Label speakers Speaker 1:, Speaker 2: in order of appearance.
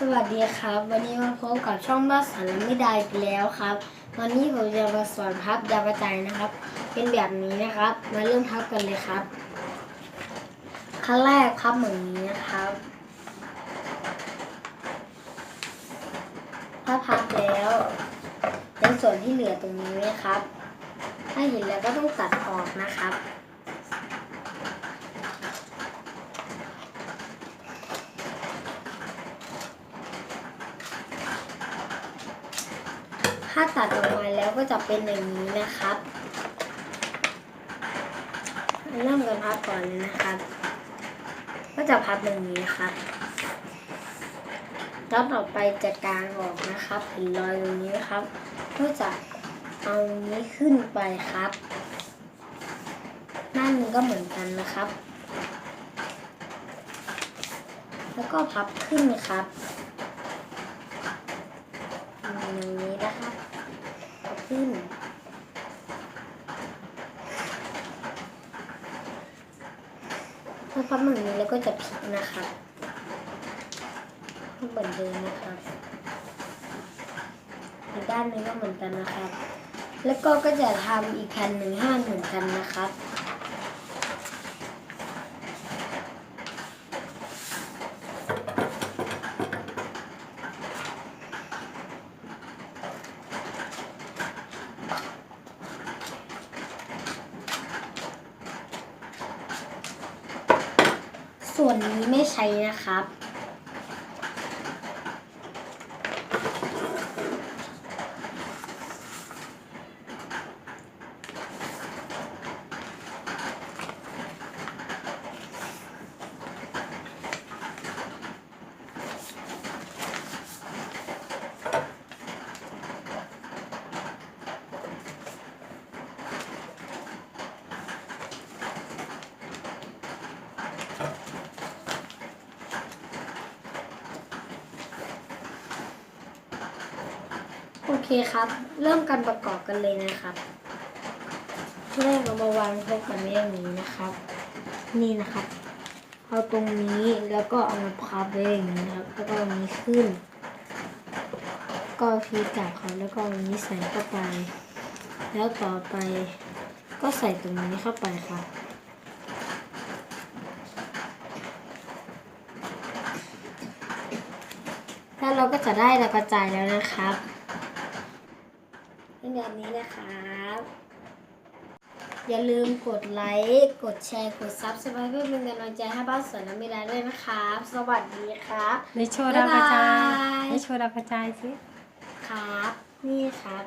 Speaker 1: สวัสดีครับ วันนี้มาพบกับช่องบ้านสารไม่ได้อีกแล้วครับ วันนี้ผมจะมาสอนพับดาวกระจายนะครับ เป็นแบบนี้นะครับ มาเริ่มพับกันเลยครับ ขั้นแรกพับเหมือนนี้นะครับถ้าพับแล้วในส่วนที่เหลือตรงนี้นะครับ ถ้าเห็นแล้วก็ต้องตัดออกนะครับ ถ้าตัดออกมาแล้วก็จะเป็นอย่างนี้นะครับเริ่มกันพับก่อนเลยนะครับ ก็จะพับอย่างนี้นะครับแล้วต่อไปจะกางออกนะครับเห็นรอยตรงนี้นะครับ ก็จะเอานี้ขึ้นไปครับหน้าหนึงก็เหมือนกันนะครับ แล้วก็พับขึ้นครับอย่างนี้นะครับพับขึ้น ถ้าพับแบบนี้แล้วก็จะพลิกนะครับเหมือนเดิมนะครับอีกด้านนึงก็เหมือนกันนะครับ แล้วก็ก็จะทำอีกแผ่นหนึ่งให้มันเหมือนกันนะครับ ส่วนนี้ไม่ใช้นะครับ โอเคครับ เริ่มการประกอบกันเลยนะครับแรกเรามาวางพบกันไว้อย่างนี้นะครับ นี่นะครับเอาตรงนี้แล้วก็เอามาพับไว้อย่างนี้นะครับแล้วก็เอานี้ขึ้น ก็พีจับเขาแล้วก็เอานี้ใส่เข้าไป แล้วต่อไปก็ใส่ตรงนี้เข้าไปครับแล้วเราก็จะได้ดาวกระจายแล้วนะครับ เป็นแบบนี้นะครับอย่าลืมกดไลค์กดแชร์กดซับสไครต์เพื่อเป็นกำลังใจให้บ้านสวนน้ำมีดาด้วยนะครับ สวัสดีครับ
Speaker 2: ในโชว์ดาวกระจา
Speaker 1: บ๊ายบาย
Speaker 2: ยในโชว์ดาวกระจายสิ
Speaker 1: ครับ นี่ครับ